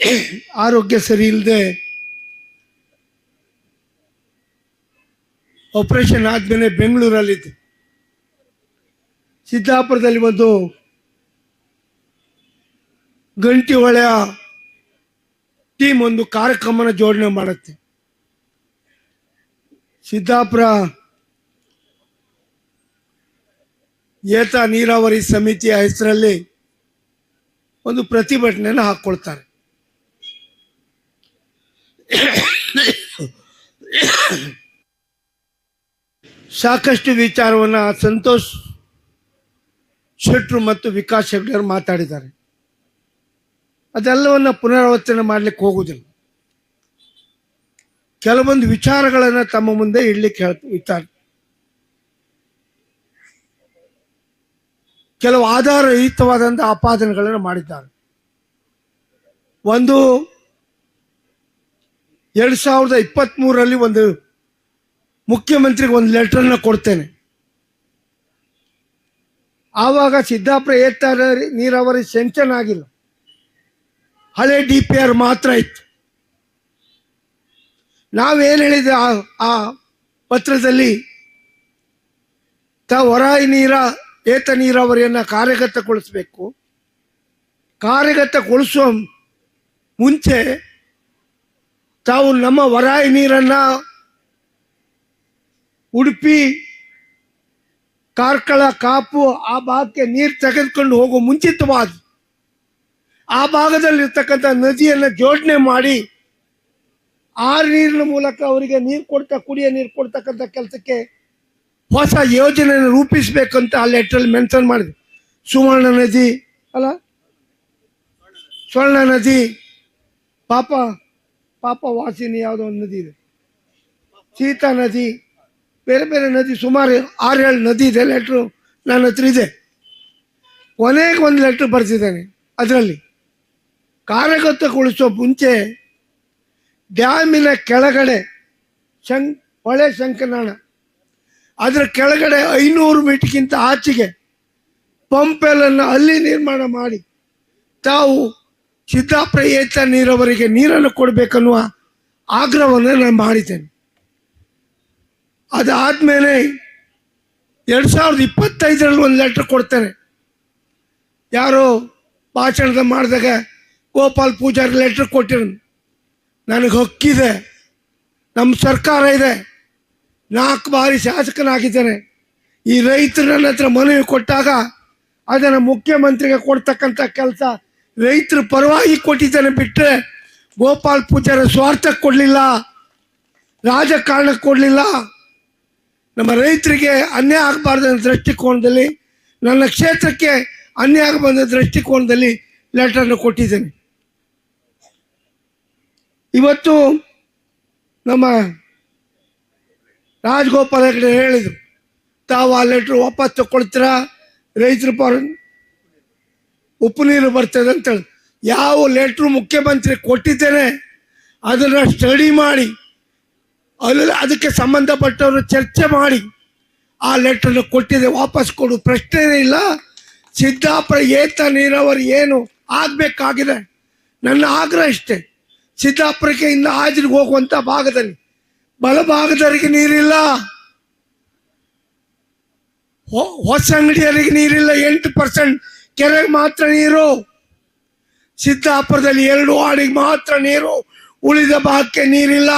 ಆರೋಗ್ಯ ಸರಿ ಇಲ್ಲದೆ ಆಪರೇಷನ್ ಆದಮೇಲೆ ಬೆಂಗಳೂರಲ್ಲಿದ್ದೆ. ಸಿದ್ದಾಪುರದಲ್ಲಿ ಒಂದು ಗಂಟಿ ಹೊಳೆಯ ಟೀಮ್ ಒಂದು ಕಾರ್ಯಕ್ರಮನ ಜೋಡಣೆ ಮಾಡುತ್ತೆ. ಸಿದ್ದಾಪುರ ಏತ ನೀರಾವರಿ ಸಮಿತಿಯ ಹೆಸರಲ್ಲಿ ಒಂದು ಪ್ರತಿಭಟನೆಯನ್ನು ಹಾಕ್ಕೊಳ್ತಾರೆ. ಸಾಕಷ್ಟು ವಿಚಾರವನ್ನ ಸಂತೋಷ್ ಶೆಟ್ರು ಮತ್ತು ವಿಕಾಸ್ ಮಾತಾಡಿದ್ದಾರೆ. ಅದೆಲ್ಲವನ್ನ ಪುನರಾವರ್ತನೆ ಮಾಡ್ಲಿಕ್ಕೆ ಹೋಗುವುದಿಲ್ಲ. ಕೆಲವೊಂದು ವಿಚಾರಗಳನ್ನು ತಮ್ಮ ಮುಂದೆ ಇಡ್ಲಿಕ್ಕೆ ಹೇಳ್ತ ವಿಚಾರ ಕೆಲವು ಆಧಾರರಹಿತವಾದಂತಹ ಆಪಾದನೆಗಳನ್ನು ಮಾಡಿದ್ದಾರೆ. ಒಂದು ಎರಡ್ ಸಾವಿರದ ಇಪ್ಪತ್ತ್ ಮೂರರಲ್ಲಿ ಒಂದು ಮುಖ್ಯಮಂತ್ರಿಗೆ ಒಂದು ಲೆಟರ್ನ ಕೊಡ್ತೇನೆ. ಆವಾಗ ಸಿದ್ದಾಪುರ ಏತ ನೀರಾವರಿ ಸೆಂಕ್ಷನ್ ಆಗಿಲ್ಲ. ಹಳೆ ಡಿ ಪಿ ಆರ್ ಮಾತ್ರ ಇತ್ತು. ನಾವೇನು ಹೇಳಿದೆ ಆ ಪತ್ರದಲ್ಲಿ? ತ ಹೊರಾಯಿ ನೀರ, ಏತ ನೀರಾವರಿಯನ್ನು ಕಾರ್ಯಗತಗೊಳಿಸಬೇಕು. ಕಾರ್ಯಗತಗೊಳಿಸುವ ಮುಂಚೆ ತಾವು ನಮ್ಮ ವರಾಯಿ ನೀರನ್ನ ಉಡುಪಿ, ಕಾರ್ಕಳ, ಕಾಪು ಆ ಭಾಗಕ್ಕೆ ನೀರು ತೆಗೆದುಕೊಂಡು ಹೋಗೋ ಮುಂಚಿತವಾದ ಆ ಭಾಗದಲ್ಲಿರ್ತಕ್ಕಂಥ ನದಿಯನ್ನು ಜೋಡಣೆ ಮಾಡಿ ಆ ನೀರಿನ ಮೂಲಕ ಅವರಿಗೆ ನೀರು ಕೊಡ್ತಾ, ಕುಡಿಯೋ ನೀರು ಕೊಡ್ತಕ್ಕಂಥ ಕೆಲಸಕ್ಕೆ ಹೊಸ ಯೋಜನೆಯನ್ನು ರೂಪಿಸಬೇಕಂತ ಆ ಲೆಟ್ರಲ್ಲಿ ಮೆನ್ಷನ್ ಮಾಡಿದೆ ಸುವರ್ಣ ನದಿ, ಅಲ್ಲ? ಸ್ವರ್ಣ ನದಿ, ಪಾಪ ಪಾಪ ವಾಸಿನಿ ಯಾವುದೋ ಒಂದು ನದಿ ಇದೆ. ಸೀತಾ ನದಿ, ಬೇರೆ ಬೇರೆ ನದಿ, ಸುಮಾರು ಆರು ಏಳು ನದಿ ಇದೆ ಲೆಟ್ರು ನನ್ನ ಹತ್ರ ಇದೆ. ಕೊನೆಗೆ ಒಂದು ಲೆಟ್ರ್ ಬರ್ತಿದ್ದೇನೆ ಅದರಲ್ಲಿ. ಕಾರ್ಯಗತಗೊಳಿಸೋ ಮುಂಚೆ ಡ್ಯಾಮಿನ ಕೆಳಗಡೆ ಶಂ, ಹೊಳೆ ಶಂಕನಾಣ. ಅದರ ಕೆಳಗಡೆ ಐನೂರು ಮೀಟರ್ಗಿಂತ ಆಚೆಗೆ ಪಂಪೆಲನ್ನು ಅಲ್ಲಿ ನಿರ್ಮಾಣ ಮಾಡಿ ತಾವು ನೀರವರಿಗೆ ನೀರಾವರಿಗೆ ನೀರನ್ನು ಕೊಡಬೇಕನ್ನುವ ಆಗ್ರಹವನ್ನು ನಾನು ಮಾಡಿದ್ದೇನೆ. ಅದಾದಮೇಲೆ ಎರಡು ಸಾವಿರದ ಇಪ್ಪತ್ತೈದರಲ್ಲಿ ಒಂದು ಲೆಟ್ರ್ ಕೊಡ್ತೇನೆ. ಯಾರೋ ಭಾಷಣದ ಮಾಡಿದಾಗ ಗೋಪಾಲ್ ಪೂಜಾರಿ ಲೆಟ್ರ್ ಕೊಟ್ಟಿರು ನನಗೆ ಹಕ್ಕಿದೆ. ನಮ್ಮ ಸರ್ಕಾರ ಇದೆ. ನಾಲ್ಕು ಬಾರಿ ಶಾಸಕನಾಗಿದ್ದೇನೆ. ಈ ರೈತರು ನನ್ನ ಹತ್ರ ಮನವಿ ಕೊಟ್ಟಾಗ ಅದನ್ನು ಮುಖ್ಯಮಂತ್ರಿಗೆ ಕೊಡ್ತಕ್ಕಂಥ ಕೆಲಸ ರೈತರ ಪರವಾಗಿ ಕೊಟ್ಟಿದ್ದಾನೆ ಬಿಟ್ಟರೆ ಗೋಪಾಲ್ ಪೂಜಾರಿ ಸ್ವಾರ್ಥಕ್ಕೆ ಕೊಡಲಿಲ್ಲ ರಾಜಕಾರಣಕ್ಕೆ ಕೊಡಲಿಲ್ಲ. ನಮ್ಮ ರೈತರಿಗೆ ಅನ್ಯಾಯ ಆಗಬಾರ್ದು ದೃಷ್ಟಿಕೋನದಲ್ಲಿ, ನನ್ನ ಕ್ಷೇತ್ರಕ್ಕೆ ಅನ್ಯಾಯ ಆಗಬಾರ್ದು ದೃಷ್ಟಿಕೋನದಲ್ಲಿ ಲೆಟರ್ನ ಕೊಟ್ಟಿದ್ದೇನೆ. ಇವತ್ತು ನಮ್ಮ ರಾಜಗೋಪಾಲ್ ಹೆಗಡೆ ಹೇಳಿದರು, ತಾವು ಆ ಲೆಟ್ರ್ ವಾಪಸ್ ತಗೊಳ್ತೀರಾ? ರೈತರು ಪರ ಉಪ್ಪು ನೀರು ಬರ್ತದೆ ಅಂತೇಳಿ ಯಾವ ಲೆಟ್ರು ಮುಖ್ಯಮಂತ್ರಿ ಕೊಟ್ಟಿದ್ದೇನೆ, ಅದನ್ನು ಸ್ಟಡಿ ಮಾಡಿ, ಅಲ್ಲಿ ಅದಕ್ಕೆ ಸಂಬಂಧಪಟ್ಟವರು ಚರ್ಚೆ ಮಾಡಿ, ಆ ಲೆಟ್ರನ್ನು ಕೊಟ್ಟಿದೆ. ವಾಪಸ್ ಕೊಡು. ಪ್ರಶ್ನೆ ಇಲ್ಲ. ಸಿದ್ದಾಪುರ ಏತ ನೀರಾವರಿ ಏನು ಆಗಬೇಕಾಗಿದೆ? ನನ್ನ ಆಗ್ರಹ ಇಷ್ಟೆ. ಸಿದ್ದಾಪುರಕ್ಕೆ ಇಂದ ಹಾಜರಿಗೆ ಹೋಗುವಂಥ ಭಾಗದಲ್ಲಿ. ಬಲಭಾಗದವರಿಗೆ ನೀರಿಲ್ಲ. ಹೊಸ ಅಂಗಡಿಯವರಿಗೆ ನೀರಿಲ್ಲ. ಎಂಟು ಪರ್ಸೆಂಟ್ ಕೆರೆಗೆ ಮಾತ್ರ ನೀರು. ಸಿದ್ದಾಪುರದಲ್ಲಿ ಎರಡು ಹಾಡಿಗೆ ಮಾತ್ರ ನೀರು. ಉಳಿದ ಭಾಗಕ್ಕೆ ನೀರಿಲ್ಲ.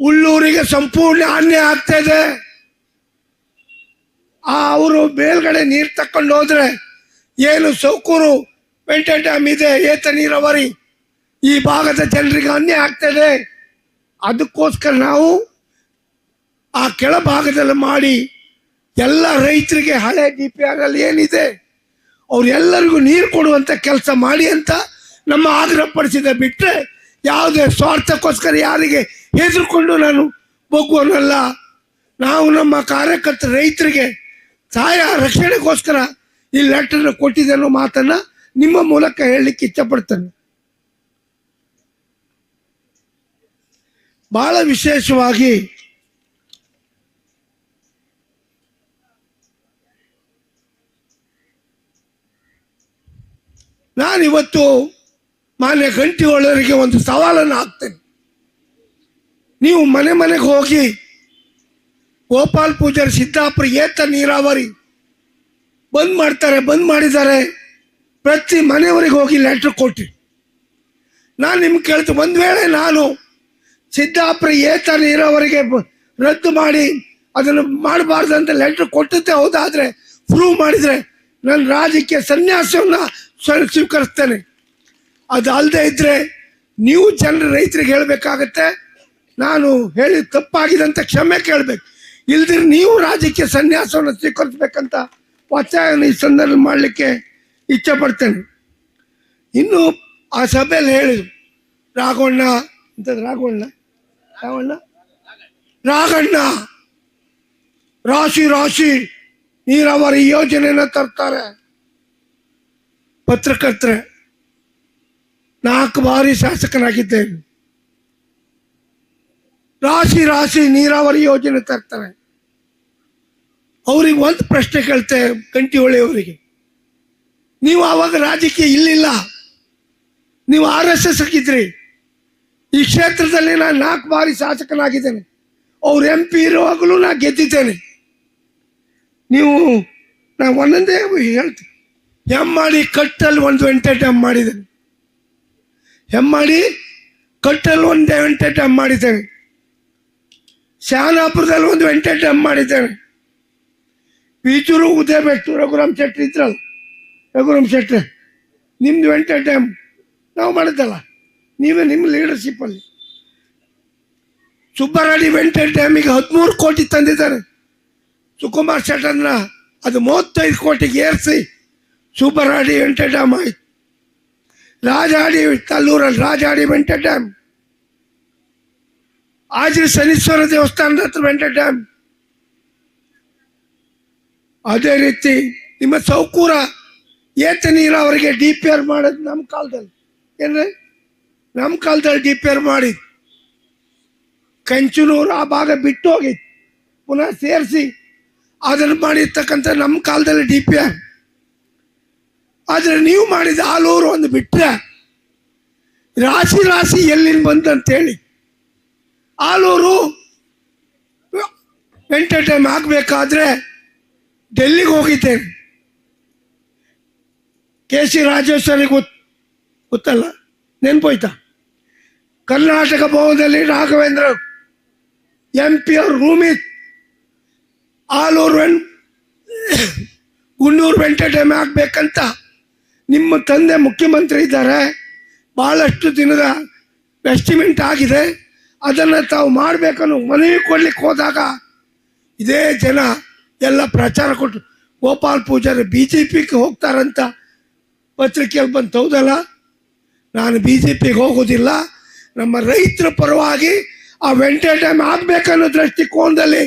ಉಳ್ಳೂರಿಗೆ ಸಂಪೂರ್ಣ ಅನ್ಯಾಯ ಆಗ್ತಾ ಇದೆ. ಆ ಅವರು ಮೇಲ್ಗಡೆ ನೀರು ತಕೊಂಡು ಹೋದ್ರೆ ಏನು ಸೌಕೂರು ವೆಂಟ ಡ್ಯಾಮ್ ಇದೆ, ಏತ ನೀರಾವರಿ. ಈ ಭಾಗದ ಜನರಿಗೆ ಅನ್ಯಾಯ ಆಗ್ತದೆ ಅದಕ್ಕೋಸ್ಕರ ನಾವು ಆ ಕೆಳಭಾಗದಲ್ಲಿ ಮಾಡಿ ಎಲ್ಲ ರೈತರಿಗೆ ಹಳೆ ಡಿ ಪಿ ಆರ್ ಅಲ್ಲಿ ಏನಿದೆ ಅವ್ರೆಲ್ಲರಿಗೂ ನೀರು ಕೊಡುವಂತ ಕೆಲಸ ಮಾಡಿ ಅಂತ ನಮ್ಮ ಆಗ್ರಹ ಪಡಿಸಿದ ಬಿಟ್ಟರೆ ಯಾವುದೇ ಸ್ವಾರ್ಥಕ್ಕೋಸ್ಕರ ಯಾರಿಗೆ ಹೆದರ್ಕೊಂಡು ನಾನು ಬಗ್ಗುವನಲ್ಲ. ನಾವು ನಮ್ಮ ಕಾರ್ಯಕರ್ತ ರೈತರಿಗೆ ಸಹಾಯ ರಕ್ಷಣೆಗೋಸ್ಕರ ಈ ಲೆಟರ್ನ ಕೊಟ್ಟಿದೆ ಅನ್ನೋ ಮಾತನ್ನ ನಿಮ್ಮ ಮೂಲಕ ಹೇಳಲಿಕ್ಕೆ ಇಷ್ಟಪಡ್ತೇನೆ. ಬಹಳ ವಿಶೇಷವಾಗಿ ನಾನಿವತ್ತು ಮಾನ್ಯ ಗಂಟಿಗಳವರಿಗೆ ಒಂದು ಸವಾಲನ್ನು ಹಾಕ್ತೇನೆ. ನೀವು ಮನೆ ಮನೆಗೆ ಹೋಗಿ ಗೋಪಾಲ್ ಪೂಜಾರಿ ಸಿದ್ದಾಪುರ ಏತ ನೀರಾವರಿ ಬಂದ್ ಮಾಡ್ತಾರೆ, ಬಂದ್ ಮಾಡಿದ್ದಾರೆ. ಪ್ರತಿ ಮನೆಯವರಿಗೆ ಹೋಗಿ ಲೆಟ್ರ್ ಕೊಟ್ಟಿ. ನಾನು ನಿಮ್ಗೆ ಕೇಳ್ತು ಒಂದು ವೇಳೆ ನಾನು ಸಿದ್ದಾಪುರ ಏತ ನೀರಾವರಿಗೆ ರದ್ದು ಮಾಡಿ ಅದನ್ನು ಮಾಡಬಾರ್ದು ಅಂತ ಲೆಟ್ರ್ ಕೊಟ್ಟಿದ್ದೆ, ಹೌದಾದ್ರೆ ಪ್ರೂವ್ ಮಾಡಿದರೆ ನನ್ನ ರಾಜಕೀಯ ಸನ್ಯಾಸವನ್ನು ಸ್ವ- ಸ್ವೀಕರಿಸ್ತೇನೆ ಅದು ಅಲ್ಲದೆ ಇದ್ರೆ ನೀವು ಜನರ ರೈತರಿಗೆ ಹೇಳಬೇಕಾಗತ್ತೆ. ನಾನು ಹೇಳಿ ತಪ್ಪಾಗಿದೆ ಅಂತ ಕ್ಷಮೆ ಕೇಳಬೇಕು. ಇಲ್ದಿರ ನೀವು ರಾಜಕೀಯ ಸನ್ಯಾಸವನ್ನು ಸ್ವೀಕರಿಸ್ಬೇಕಂತ ಒತ್ತಾಯವನ್ನು ಈ ಸಂದರ್ಭ ಮಾಡಲಿಕ್ಕೆ ಇಚ್ಛೆ ಪಡ್ತೇನೆ. ಇನ್ನು ಆ ಸಭೆಯಲ್ಲಿ ಹೇಳಿದ್ರು. ರಾಘವಣ್ಣ ಅಂತ ರಾಘವಣ್ಣ? ರಾಘವಣ್ಣ? ರಾಘಣ್ಣ, ರಾಶಿ ರಾಶಿ, ನೀರಾವರಿ ಯೋಜನೆಯನ್ನು ತರ್ತಾರೆ. ಪತ್ರಕರ್ತರೆ, ನಾಲ್ಕು ಬಾರಿ ಶಾಸಕನಾಗಿದ್ದೇನೆ. ರಾಶಿ ರಾಶಿ ನೀರಾವರಿ ಯೋಜನೆ ತರ್ತಾರೆ. ಅವ್ರಿಗೆ ಒಂದು ಪ್ರಶ್ನೆ ಕೇಳ್ತೆ ಗಂಟಿ ಅವರಿಗೆ ನೀವು ಆವಾಗ ರಾಜಕೀಯ ಇಲ್ಲಿಲ್ಲ. ನೀವು ಆರ್ ಎಸ್ ಎಸ್ ಆಗಿದ್ರಿ. ಈ ಕ್ಷೇತ್ರದಲ್ಲಿ ನಾನು ನಾಲ್ಕು ಬಾರಿ ಶಾಸಕನಾಗಿದ್ದೇನೆ. ಅವ್ರು ಎಂ ಪಿ ಇರುವಾಗಲೂ ನಾ ಗೆದ್ದಿದ್ದೇನೆ. ನೀವು, ನಾ ಒಂದೊಂದೇ ಹೇಳ್ತೀನಿ ಹೆಮ್ಮಾಡಿ ಕಟ್ಟಲ್ಲಿ ಒಂದು ಎಂಟರ್ಟೈಮ್ ಮಾಡಿದ್ದೇನೆ ಹೆಮ್ಮಾಡಿ ಕಟ್ಟಲ್ಲಿ ಒಂದು ಎಂಟರ್ಟೈಮ್ ಮಾಡಿದ್ದೇನೆ ಶಾನಾಪುರದಲ್ಲಿ ಒಂದು ಡ್ಯಾಮ್ ಮಾಡಿದ್ದೇನೆ ಬೀಚೂರು ಉದಯಬೆಟ್ಟು ರಘುರಾಮ್ ಶೆಟ್ಟಿ ಇದ್ರಲ್ಲ, ರಘುರಾಮ್ ಶೆಟ್ಟಿ ನಿಮ್ಮದು ಡ್ಯಾಮ್ ನಾವು ಮಾಡಿದ್ದಲ್ಲ, ನೀವೇ ನಿಮ್ಮ ಲೀಡರ್ಶಿಪ್ಪಲ್ಲಿ ಸುಬ್ಬರಾಡಿ ವೆಂಟೆ ಡ್ಯಾಮಿಗೆ ಹದಿಮೂರು ಕೋಟಿ ತಂದಿದ್ದಾರೆ. ಸುಕುಮಾರ್ ಶೆಟ್ಟನ್ನ ಅದು ಮೂವತ್ತೈದು ಕೋಟಿಗೆ ಏರಿಸಿ ಸುಬ್ಬರಾಡಿ ವೆಂಟೆ ಡ್ಯಾಮ್ ಆಯ್ತು ರಾಜಾಡಿ ತಲ್ಲೂರಲ್ಲಿ ರಾಜಾಡಿ ವೆಂಟ ಡ್ಯಾಮ್ ಆಜಿ ಶನೀಶ್ವರ ದೇವಸ್ಥಾನದ ಹತ್ರ ವೆಂಟ ಡ್ಯಾಮ್ ಅದೇ ರೀತಿ ನಿಮ್ಮ ಸೌಕೂರ ಏತ ನೀರಾವರಿಗೆ ಡಿ ಪಿ ಆರ್ ಮಾಡೋದು ನಮ್ಮ ಕಾಲದಲ್ಲಿ ಏನ್ರಿ ನಮ್ಮ ಕಾಲದಲ್ಲಿ ಡಿ ಪಿ ಆರ್ ಮಾಡಿ ಕಂಚನೂರು ಆ ಭಾಗ ಬಿಟ್ಟು ಹೋಗಿ ಪುನಃ ಸೇರಿಸಿ ಅದನ್ನು ಮಾಡಿರ್ತಕ್ಕಂಥ ನಮ್ಮ ಕಾಲದಲ್ಲಿ ಡಿ ಪಿ ಆರ್ ಆದರೆ ನೀವು ಮಾಡಿದ ಆಲೂರು ಒಂದು ಬಿಟ್ಟರೆ ರಾಶಿ ರಾಶಿ ಎಲ್ಲಿಂದ ಬಂತಂತೇಳಿ ಆಲೂರು ಎಂಟರ್ಟೈನ್ ಆಗಬೇಕಾದ್ರೆ ಡೆಲ್ಲಿಗೆ ಹೋಗಿದ್ದೇನೆ. ಕೆ ಸಿ ರಾಜೇಶ್ವರಿ ಗೊತ್, ಗೊತ್ತಲ್ಲ? ನೆನ್ಪೋಯ್ತಾ? ಕರ್ನಾಟಕ ಭವನದಲ್ಲಿ ರಾಘವೇಂದ್ರ ಎಂ ಪಿ ಅವ್ರ ರೂಮಿತ್ ಆಲೂರು ಗುಂಡೂರು ಎಂಟರ್ಟೈನ್ ಆಗಬೇಕಂತ ನಿಮ್ಮ ತಂದೆ ಮುಖ್ಯಮಂತ್ರಿ ಇದ್ದಾರೆ. ಭಾಳಷ್ಟು ದಿನದ ಎಸ್ಟಿಮೆಂಟ್ ಆಗಿದೆ. ಅದನ್ನು ತಾವು ಮಾಡಬೇಕನ್ನು ಮನವಿ ಕೊಡ್ಲಿಕ್ಕೆ ಹೋದಾಗ ಇದೇ ಜನ ಎಲ್ಲ ಪ್ರಚಾರ ಕೊಟ್ಟು ಗೋಪಾಲ್ ಪೂಜಾರಿ ಬಿ ಜೆ ಪಿಗೆ ಹೋಗ್ತಾರಂತ ಪತ್ರಿಕೆಯಲ್ಲಿ ಬಂತು, ಹೌದಲ್ಲ? ನಾನು ಬಿ ಜೆ ಪಿಗೆ ಹೋಗೋದಿಲ್ಲ ನಮ್ಮ ರೈತರ ಪರವಾಗಿ ಆ ಡ್ಯಾಮ್ ಆಗಬೇಕನ್ನೋ ದೃಷ್ಟಿಕೋನದಲ್ಲಿ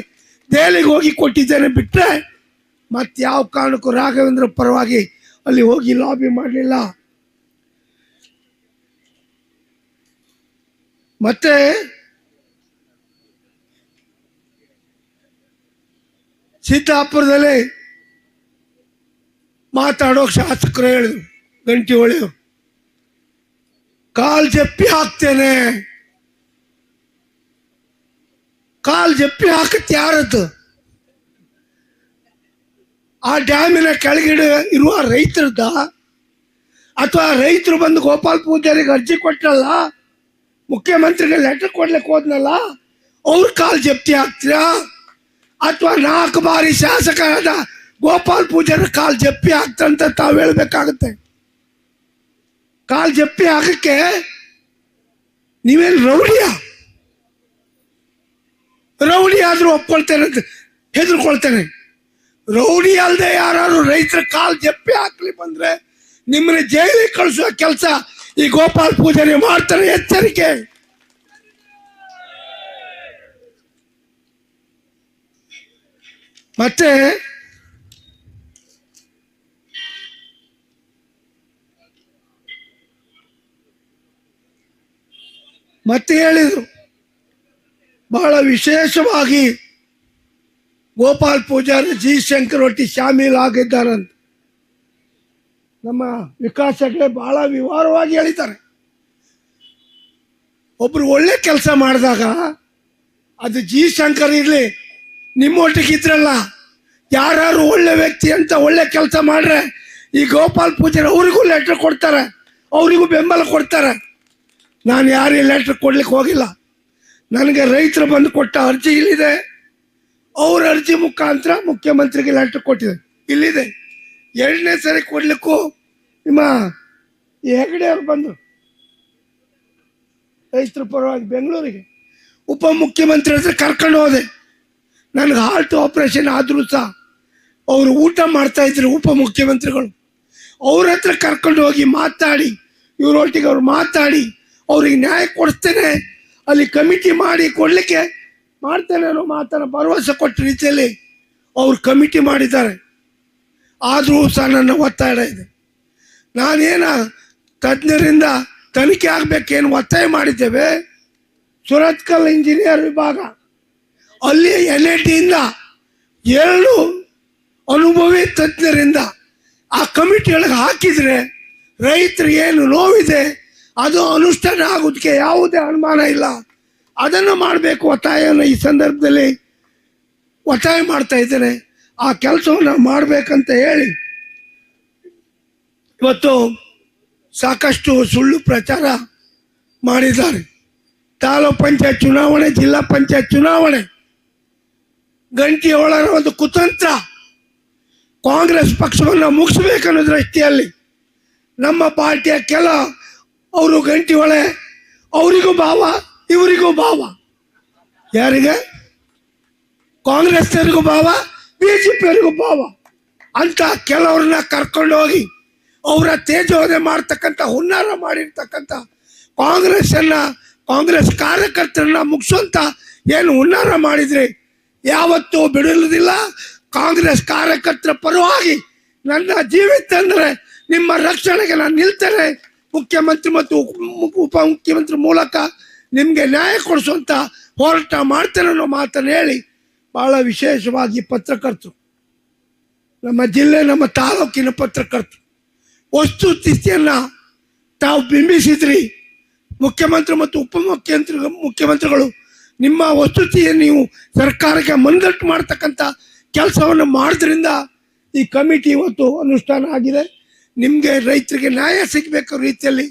ದೆಹಲಿಗೆ ಹೋಗಿ ಕೊಟ್ಟಿದ್ದೇನೆ ಬಿಟ್ಟರೆ ಮತ್ತೆ ಯಾವ ಕಾರಣಕ್ಕೂ ರಾಘವೇಂದ್ರ ಪರವಾಗಿ ಅಲ್ಲಿ ಹೋಗಿ ಲಾಬಿ ಮಾಡಲಿಲ್ಲ. ಮತ್ತೆ ಸೀತಾಪುರದಲ್ಲಿ ಮಾತಾಡೋಕೆ ಶಾಸಕರು ಹೇಳಿದ್ರು, ಗಂಟಿ ಹೊಳೆಯವರು ಕಾಲ್ ಜಪ್ಪಿ ಹಾಕ್ತೇನೆ. ಕಾಲ್ ಜಪ್ಪಿ ಹಾಕತ್ತೆ ಯಾರದ್ದು? ಆ ಡ್ಯಾಮಿನ ಕೆಳಗಡೆ ಇರುವ ರೈತರದ್ದ ಅಥವಾ ರೈತರು ಬಂದು ಗೋಪಾಲ್ ಪೂಜಾರಿಗೆ ಅರ್ಜಿ ಕೊಟ್ಟಲ್ಲ ಮುಖ್ಯಮಂತ್ರಿಗೆ ಲೆಟರ್ ಕೊಡ್ಲಿಕ್ಕೆ ಹೋದ್ನಲ್ಲ, ಅವ್ರ ಕಾಲ್ ಜಪ್ತಿ ಆಗ್ತೀರಾ? ಅಥವಾ ನಾಲ್ಕು ಬಾರಿ ಶಾಸಕರಾದ ಗೋಪಾಲ್ ಪೂಜಾರಿ ಕಾಲ್ ಜಪ್ಪಿ ಆಗ್ತಂತ ತಾವು ಹೇಳ್ಬೇಕಾಗತ್ತೆ. ಕಾಲ್ ಜಪ್ಪಿ ಆಗಕ್ಕೆ ನೀವೇನು ರೌಡಿಯ? ರೌಡಿ ಆದರೂ ಒಪ್ಕೊಳ್ತೇನೆ ಅಂತ ಹೆದರ್ಕೊಳ್ತೇನೆ ರೌಡಿ ಅಲ್ಲದೆ ಯಾರು ರೈತರ ಕಾಲ್ ಜಪ್ಪಿ ಹಾಕ್ಲಿ ಬಂದ್ರೆ ನಿಮ್ಮನ್ನ ಜೈಲಿಗೆ ಕಳಿಸುವ ಕೆಲಸ ಈ ಗೋಪಾಲ್ ಪೂಜಾರಿ ಮಾಡ್ತಾರೆ, ಎಚ್ಚರಿಕೆ. ಮತ್ತೆ ಮತ್ತೆ ಹೇಳಿದರು, ಬಹಳ ವಿಶೇಷವಾಗಿ ಗೋಪಾಲ್ ಪೂಜಾರಿ ಜಿ ಶಂಕರ್ ಒಟ್ಟಿ ಶಾಮೀಲ್ ಆಗಿದ್ದಾರಂತ. ನಮ್ಮ ವಿಕಾಸ್ ಹೆಗ್ಡೆ ಬಹಳ ವಿವರವಾಗಿ ಹೇಳಿದ್ದಾರೆ. ಒಬ್ರು ಒಳ್ಳೆ ಕೆಲಸ ಮಾಡಿದಾಗ ಅದು ಜಿ ಶಂಕರ್ ಇರಲಿ ನಿಮ್ಮೊಟ್ಟಿಗೆ ಇದ್ರಲ್ಲ ಯಾರು ಒಳ್ಳೆ ವ್ಯಕ್ತಿ ಅಂತ ಒಳ್ಳೆ ಕೆಲಸ ಮಾಡ್ರೆ, ಈ ಗೋಪಾಲ್ ಪೂಜಾರಿ ಅವರಿಗೂ ಲೆಟ್ರ್ ಕೊಡ್ತಾರೆ, ಅವರಿಗೂ ಬೆಂಬಲ ಕೊಡ್ತಾರೆ. ನಾನು ಯಾರಿಗೆ ಲೆಟ್ರ್ ಕೊಡ್ಲಿಕ್ಕೆ ಹೋಗಿಲ್ಲ. ನನಗೆ ರೈತರು ಬಂದು ಕೊಟ್ಟ ಅರ್ಜಿ ಇಲ್ಲಿದೆ. ಅವ್ರ ಅರ್ಜಿ ಮುಖಾಂತರ ಮುಖ್ಯಮಂತ್ರಿಗೆ ಲೆಟರ್ ಕೊಟ್ಟಿದೆ ಇಲ್ಲಿದೆ. ಎರಡನೇ ಸರಿ ಕೊಡ್ಲಿಕ್ಕೂ ನಿಮ್ಮ ಹೆಗಡೆ ಅವ್ರು ಬಂದರು. ರೈತರ ಪರವಾಗಿ ಬೆಂಗಳೂರಿಗೆ. ಉಪಮುಖ್ಯಮಂತ್ರಿ ಹತ್ರ ಕರ್ಕೊಂಡು ಹೋದೆ. ನನಗೆ ಹಾರ್ಟ್ ಆಪರೇಷನ್ ಆದರೂ ಸಹ ಅವರು ಊಟ ಮಾಡ್ತಾ ಇದ್ರು ಉಪಮುಖ್ಯಮಂತ್ರಿಗಳು ಅವ್ರ ಹತ್ರ ಕರ್ಕೊಂಡು ಹೋಗಿ ಮಾತಾಡಿ, ಇವರೊಟ್ಟಿಗೆ ಅವ್ರು ಮಾತಾಡಿ, ಅವ್ರಿಗೆ ನ್ಯಾಯ ಕೊಡಿಸ್ತೇನೆ ಅಲ್ಲಿ ಕಮಿಟಿ ಮಾಡಿ ಕೊಡಲಿಕ್ಕೆ ಮಾಡ್ತೇನೆ ಅನ್ನೋ ಮಾತನ್ನ ಭರವಸೆ ಕೊಟ್ಟ ರೀತಿಯಲ್ಲಿ ಅವರು ಕಮಿಟಿ ಮಾಡಿದ್ದಾರೆ. ಆದರೂ ಸಹ ನನ್ನ ಒತ್ತಾಯ ಇದೆ. ನಾನೇನ ತಜ್ಞರಿಂದ ತನಿಖೆ ಆಗಬೇಕೇನು ಒತ್ತಾಯ ಮಾಡಿದ್ದೇವೆ? ಸುರತ್ಕಲ್ ಇಂಜಿನಿಯರ್ ವಿಭಾಗ. ಅಲ್ಲಿ ಎನ್ ಐ ಟಿಯಿಂದ ಎರಡು ಅನುಭವಿ ತಜ್ಞರಿಂದ ಆ ಕಮಿಟಿಯೊಳಗೆ ಹಾಕಿದರೆ ರೈತರಿಗೆ ಏನು ನೋವಿದೆ, ಅದು ಅನುಷ್ಠಾನ ಆಗೋದಕ್ಕೆ ಯಾವುದೇ ಅನುಮಾನ ಇಲ್ಲ. ಅದನ್ನು ಮಾಡಬೇಕು ಒತ್ತಾಯವನ್ನು ಈ ಸಂದರ್ಭದಲ್ಲಿ ಒತ್ತಾಯ ಮಾಡ್ತಾ ಇದ್ದೇನೆ. ಆ ಕೆಲಸವನ್ನು ಮಾಡಬೇಕಂತ ಹೇಳಿ ಇವತ್ತು ಸಾಕಷ್ಟು ಸುಳ್ಳು ಪ್ರಚಾರ ಮಾಡಿದ್ದಾರೆ. ತಾಲೂಕ್ ಪಂಚಾಯತ್ ಚುನಾವಣೆ, ಜಿಲ್ಲಾ ಪಂಚಾಯತ್ ಚುನಾವಣೆ. ಗಂಟಿ ಒಳರ ಒಂದು ಕುತಂತ್ರ ಕಾಂಗ್ರೆಸ್ ಪಕ್ಷವನ್ನು ಮುಗಿಸ್ಬೇಕನ್ನೋ ದೃಷ್ಟಿಯಲ್ಲಿ ನಮ್ಮ ಪಾರ್ಟಿಯ ಕೆಲ ಅವರು ಗಂಟಿ ಒಳೆ ಅವರಿಗೂ ಭಾವ ಇವರಿಗೂ ಭಾವ. ಯಾರಿಗೆ? ಕಾಂಗ್ರೆಸ್ನವರಿಗೂ ಭಾವ ಬಿ ಜೆ ಪಿಯವರಿಗೂ ಭಾವ. ಅಂತ ಕೆಲವ್ರನ್ನ ಕರ್ಕೊಂಡು ಹೋಗಿ ಅವರ ತೇಜೋದೆ ಮಾಡ್ತಕ್ಕಂಥ ಹುನ್ನಾರ ಮಾಡಿರ್ತಕ್ಕಂಥ ಕಾಂಗ್ರೆಸ್ಸನ್ನ, ಕಾಂಗ್ರೆಸ್ ಕಾರ್ಯಕರ್ತರನ್ನ ಮುಗಿಸುವಂತ ಏನು ಹುನ್ನಾರ ಮಾಡಿದ್ರಿ ಯಾವತ್ತೂ ಬಿಡಲುದಿಲ್ಲ ಕಾಂಗ್ರೆಸ್ ಕಾರ್ಯಕರ್ತರ ಪರವಾಗಿ ನನ್ನ ಜೀವಿತ ಅಂದರೆ ನಿಮ್ಮ ರಕ್ಷಣೆಗೆ ನಾನು ನಿಲ್ತೇನೆ. ಮುಖ್ಯಮಂತ್ರಿ ಮತ್ತು ಉಪ- ಮುಖ್ಯಮಂತ್ರಿ ಮೂಲಕ ನಿಮಗೆ ನ್ಯಾಯ ಕೊಡಿಸುವಂಥ ಹೋರಾಟ ಮಾಡ್ತೇನೆ ಅನ್ನೋ ಮಾತನ್ನು ಹೇಳಿ ಬಹಳ ವಿಶೇಷವಾಗಿ ಪತ್ರಕರ್ತರು. ನಮ್ಮ ಜಿಲ್ಲೆ, ನಮ್ಮ ತಾಲೂಕಿನ ಪತ್ರಕರ್ತರು. ವಸ್ತು ತಾವು ಬಿಂಬಿಸಿದ್ರಿ. ಮುಖ್ಯಮಂತ್ರಿ ಮತ್ತು ಉಪಮುಖ್ಯಮಂತ್ರಿ ಮುಖ್ಯಮಂತ್ರಿಗಳು ನಿಮ್ಮ ವಸ್ತುತಿಯನ್ನು ನೀವು ಸರ್ಕಾರಕ್ಕೆ ಮಂದಟ್ಟು ಮಾಡ್ತಕ್ಕಂಥ ಕೆಲಸವನ್ನು ಮಾಡೋದ್ರಿಂದ ಈ ಕಮಿಟಿ ಇವತ್ತು ಅನುಷ್ಠಾನ ಆಗಿದೆ. ನಿಮಗೆ ರೈತರಿಗೆ ನ್ಯಾಯ ಸಿಗಬೇಕು ರೀತಿಯಲ್ಲಿ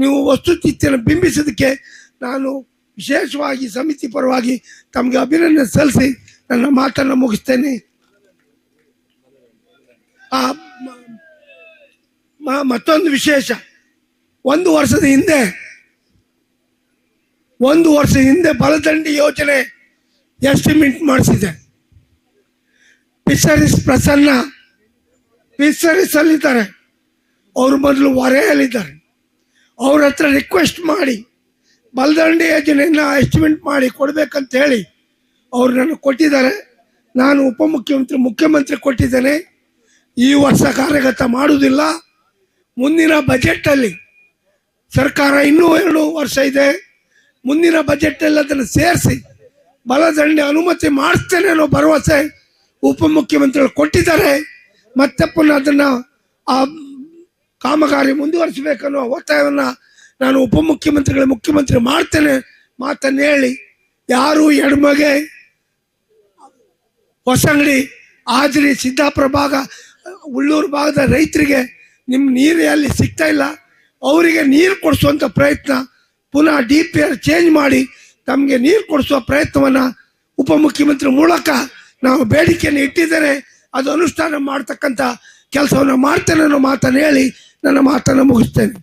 ನೀವು ವಸ್ತುತಿಥಿಯನ್ನು ಬಿಂಬಿಸೋದಕ್ಕೆ ನಾನು ವಿಶೇಷವಾಗಿ ಸಮಿತಿ ಪರವಾಗಿ ತಮಗೆ ಅಭಿನಂದನೆ ಸಲ್ಲಿಸಿ ನನ್ನ ಮಾತನ್ನು ಮುಗಿಸ್ತೇನೆ. ಆ ಮತ್ತೊಂದು ವಿಶೇಷ. ಒಂದು ವರ್ಷದ ಹಿಂದೆ, ಒಂದು ವರ್ಷದ ಹಿಂದೆ ಬಲದಂಡಿ ಯೋಜನೆ ಎಸ್ಟಿಮೇಟ್ ಮಾಡಿಸಿದೆ. ಫಿಶರೀಸ್ ಪ್ರಸನ್ನ ಫಿಶರೀಸಲ್ಲಿದ್ದಾರೆ ಅವರು ಮೊದಲು ಹೊರೆಯಲ್ಲಿದ್ದಾರೆ ಅವ್ರ ಹತ್ರ ರಿಕ್ವೆಸ್ಟ್ ಮಾಡಿ ಬಲದಂಡಿ ಯೋಜನೆಯನ್ನ ಎಸ್ಟಿಮೇಟ್ ಮಾಡಿ ಕೊಡಬೇಕಂತ ಹೇಳಿ ಅವ್ರು ನನಗೆ ಕೊಟ್ಟಿದ್ದಾರೆ. ನಾನು ಉಪಮುಖ್ಯಮಂತ್ರಿ, ಮುಖ್ಯಮಂತ್ರಿ ಕೊಟ್ಟಿದ್ದೇನೆ. ಈ ವರ್ಷ ಕಾರ್ಯಗತ ಮಾಡುವುದಿಲ್ಲ. ಮುಂದಿನ ಬಜೆಟಲ್ಲಿ ಸರ್ಕಾರ ಇನ್ನೂ ಎರಡು ವರ್ಷ ಇದೆ. ಮುಂದಿನ ಬಜೆಟಲ್ಲಿ ಅದನ್ನು ಸೇರಿಸಿ ಬಲದಂಡೆ ಅನುಮತಿ ಮಾಡಿಸ್ತೇನೆ ಅನ್ನೋ ಭರವಸೆ ಉಪಮುಖ್ಯಮಂತ್ರಿಗಳು ಕೊಟ್ಟಿದ್ದಾರೆ. ಮತ್ತೆ ಪುನಃ ಅದನ್ನು ಆ ಕಾಮಗಾರಿ ಮುಂದುವರಿಸಬೇಕನ್ನೋ ಒತ್ತಾಯವನ್ನು ನಾನು ಉಪಮುಖ್ಯಮಂತ್ರಿಗಳ ಮುಖ್ಯಮಂತ್ರಿ ಮಾಡ್ತೇನೆ. ಮಾತನ್ನು ಹೇಳಿ. ಯಾರು ಎಡಮಗೆ ಹೊಸಂಗಡಿ, ಆದ್ರಿ ಸಿದ್ದಾಪುರ ಭಾಗ, ಉಳ್ಳೂರು ಭಾಗದ ರೈತರಿಗೆ ನಿಮ್ಮ ನೀರು ಅಲ್ಲಿ ಸಿಗ್ತಾ ಇಲ್ಲ. ಅವರಿಗೆ ನೀರು ಕೊಡಿಸುವಂಥ ಪ್ರಯತ್ನ ಪುನಃ ಡಿ ಪಿ ಆರ್ ಚೇಂಜ್ ಮಾಡಿ ತಮಗೆ ನೀರು ಕೊಡಿಸುವ ಪ್ರಯತ್ನವನ್ನು ಉಪಮುಖ್ಯಮಂತ್ರಿ ಮೂಲಕ ನಾವು ಬೇಡಿಕೆಯನ್ನು ಇಟ್ಟಿದ್ದಾರೆ ಅದು ಅನುಷ್ಠಾನ ಮಾಡ್ತಕ್ಕಂಥ ಕೆಲಸವನ್ನು ಮಾಡ್ತೇನೆ ಅನ್ನೋ ಮಾತನ್ನು ಹೇಳಿ ನನ್ನ ಮಾತನ್ನು ಮುಗಿಸ್ತೇನೆ.